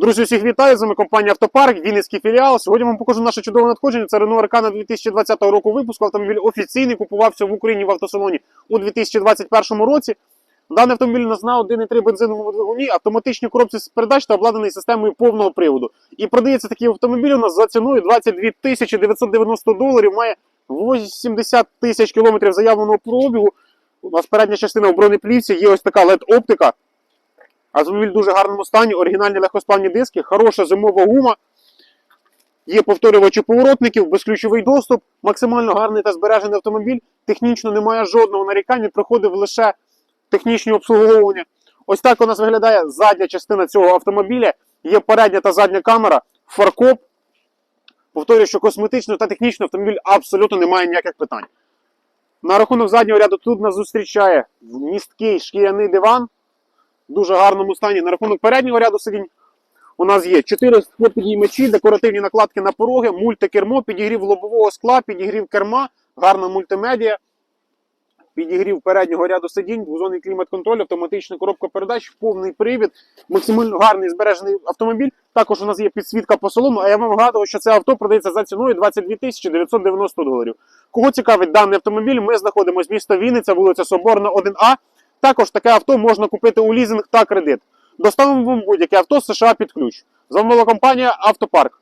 Друзі, всіх вітаю! З вами компанія Автопарк, Вінницький філіал. Сьогодні вам покажу наше чудове надходження. Це Renault Arcana 2020 року випуску. Автомобіль офіційний купувався в Україні в автосалоні у 2021 році. Даний автомобіль на 1,3 бензиновому двигуні, автоматичній коробці з передач та обладнаний системою повного приводу. І продається такий автомобіль у нас за ціною 22 тисячі 990 доларів. Має 80 тисяч кілометрів заявленого пробігу. У нас передня частина в бронеплівці, є ось така LED-оптика. Автомобіль в дуже гарному стані, оригінальні легкосплавні диски, хороша зимова гума. Є повторювачі поворотників, безключовий доступ, максимально гарний та збережений автомобіль. Технічно немає жодного нарікань, він проходив лише технічні обслуговування. Ось так у нас виглядає задня частина цього автомобіля. Є передня та задня камера, фаркоп. Повторюю, що косметично та технічно автомобіль абсолютно не має ніяких питань. На рахунок заднього ряду тут нас зустрічає місткий шкіряний диван дуже гарному стані. На рахунок переднього ряду сидінь у нас є 4 склопідіймачі, декоративні накладки на пороги, мультикермо, підігрів лобового скла, підігрів керма, гарна мультимедіа, підігрів переднього ряду сидінь, двозонний клімат-контроль, автоматична коробка передач, повний привід, максимально гарний збережений автомобіль. Також у нас є підсвітка по салону, а я вам нагадую, що це авто продається за ціною 22 тисячі 990 доларів. Кого цікавить даний автомобіль, ми знаходимося місто Вінниця, вулиця Соборна, 1А. Також таке авто можна купити у лізинг та кредит. Доставимо вам будь-яке авто з США під ключ. З вами була компанія Автопарк.